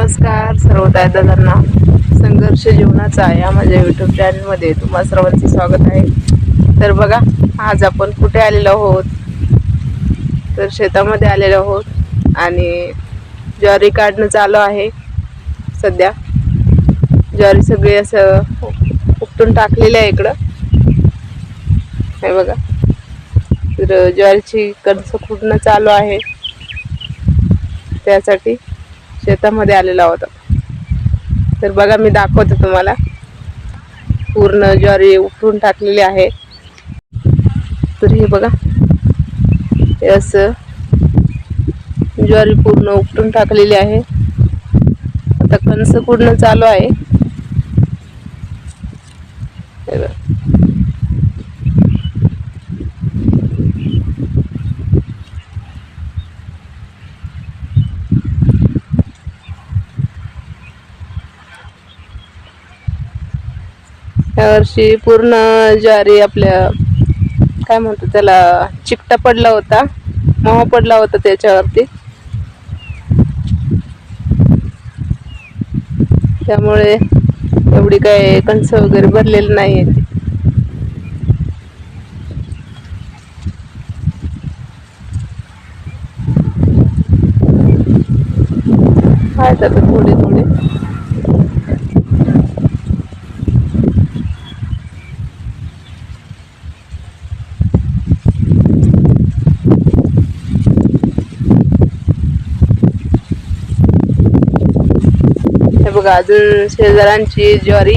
नमस्कार सर्व दादांना. संघर्ष जीवनाचा या माझ्या युट्यूब चॅनलमध्ये तुम्हा सर्वांचे स्वागत आहे. तर बघा आज आपण कुठे आलेलो आहोत? तर शेतामध्ये आलेलो आहोत आणि ज्वारी काढणं चालू आहे सध्या. ज्वारी सगळी असं उपटून टाकलेलं आहे इकडं. हे बघा. तर ज्वारीची कणसं फुटणं चालू आहे? त्यासाठी शेतामध्ये आलेला होता. तर बघा मी दाखवते तुम्हाला. पूर्ण ज्वारी उपटून टाकलेली आहे. तर हे बघा. असं ज्वारी पूर्ण उपटून टाकलेली आहे. आता कणस पूर्ण चालू आहे हे बघा. यावर्षी पूर्ण ज्वारी आपल्या काय म्हणतो त्याला चिकटा पडला होता. मोह पडला होता त्याच्यावरती. त्यामुळे एवढी काय कणस वगैरे भरलेली नाही आहे आहेत आता थोडे थोडे हे बघा अजून शेजारांची ज्वारी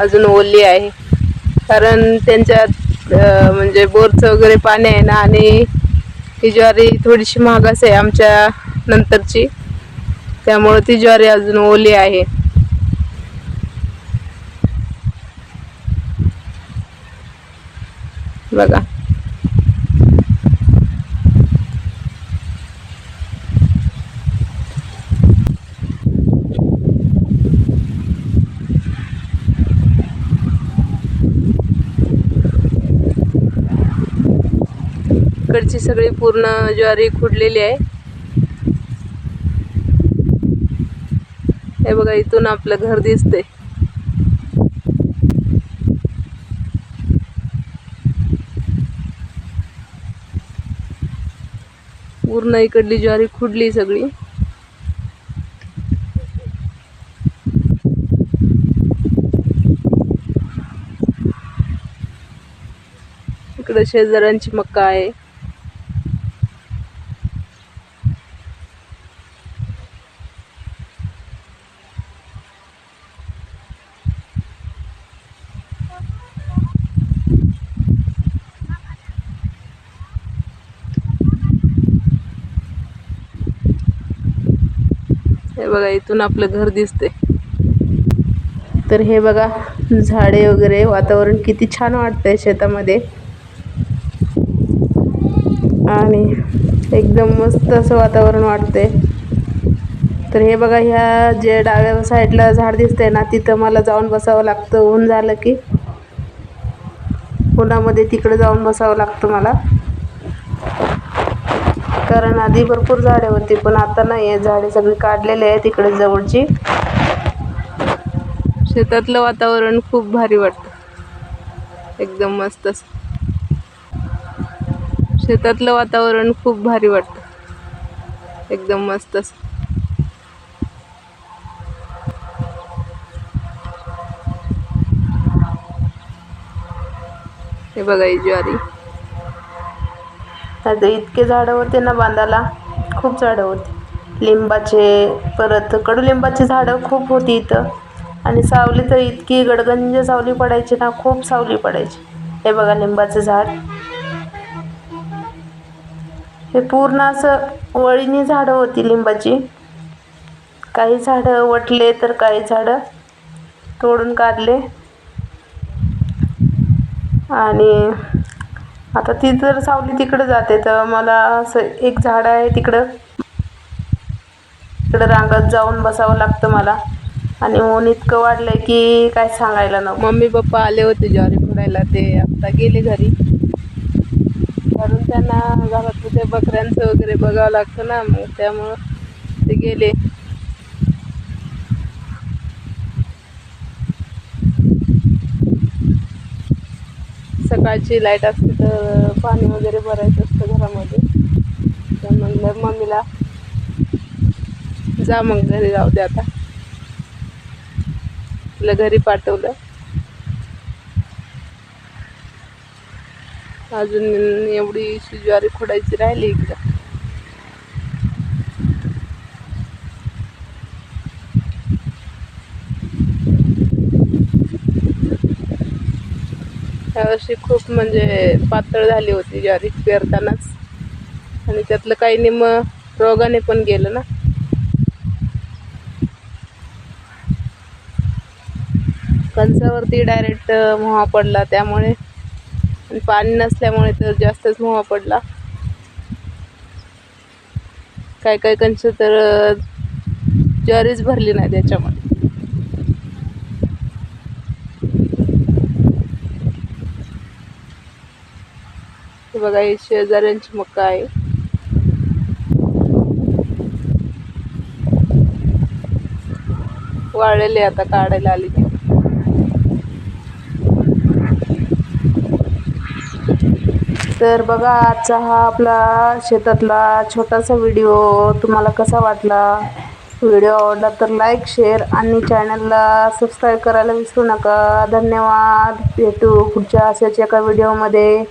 अजून ओली आहे. कारण त्यांच्यात म्हणजे बोरचं वगैरे पाणी आहे ना आणि ही ज्वारी थोडीशी महागास आहे आमच्या नंतरची. त्यामुळं ती ज्वारी अजून ओली आहे. बघा. इकडची सगळी पूर्ण ज्वारी खुडलेली आहे. हे बघा इथून आपलं घर दिसते पूर्ण इकडली ज्वारी खुडली सगळी. इकडं शेजाऱ्यांची मक्का आहे. बघा इथून आपलं घर दिसते तर हे बघा झाडे वगैरे वातावरण किती छान वाटतंय शेतामध्ये. आणि एकदम मस्त असं वातावरण वाटतंय. तर हे बघा ह्या जे डाव्या साईडला झाड दिसतंय ना तिथं मला जाऊन बसावं लागतं. ऊन झालं की उन्हामध्ये तिकडे जाऊन बसावं लागतं मला. कारण आधी भरपूर झाडे होती पण आता नाही आहे झाडे सगळी काढलेली आहे तिकडे जवळची. शेतातलं वातावरण खूप भारी वाटतं. एकदम मस्त शेतातलं वातावरण खूप भारी वाटतं. एकदम मस्त हे बघा ही ज्वारी आता इतके झाडं होते ना बांधाला खूप झाडं होती. लिंबाचे परत कडुलिंबाची झाडं खूप होती इथं. आणि सावली तर इतकी गडगंज सावली पडायची ना खूप सावली पडायची. हे बघा लिंबाचं झाड. हे पूर्ण असं वळीनी झाडं होती लिंबाची. काही झाडं वटले तर काही झाडं तोडून काढले. आणि आता ती जर सावली तिकडं जाते तर मला असं एक झाड आहे तिकडं. तिकडं रांगात जाऊन बसावं लागतं मला. आणि ऊन इतकं वाढलंय की काय सांगायला नको. मम्मी पप्पा आले होते ज्वारी फोडायला ते आता गेले घरी. कारण त्यांना घरात ते बकऱ्यांचं वगैरे बघावं लागतं ना मग त्यामुळं ते गेले. सकाळची लाइट असते. तर पाणी वगैरे भरायचं असतं घरामध्ये. तर म्हणलं मम्मीला जा मग घरी जाऊ दे आता. तिला घरी पाठवलं. अजून एवढी ज्वारी खोडायची राहिली इकडं. यावर्षी खूप म्हणजे पातळ झाली होती ज्वारी पेरतानाच. आणि त्यातलं काही निम रोगाने पण गेलं ना. कंचावरती डायरेक्ट मोहा पडला त्यामुळे. पाणी नसल्यामुळे तर जास्तच मोहा पडला. काय काय कंच तर ज्वारीच भरली नाही त्याच्यामुळे. हे बघा हे शेजाऱ्यांची मका आहे. वाळलेले आता काढायला आली ती. तर बघा आजचा हा आपला शेतातला छोटासा व्हिडिओ तुम्हाला कसा वाटला? व्हिडिओ आवडला तर लाईक शेअर आणि चॅनलला सबस्क्राईब करायला विसरू नका. धन्यवाद. भेटू पुढच्या अशाच एका व्हिडिओमध्ये.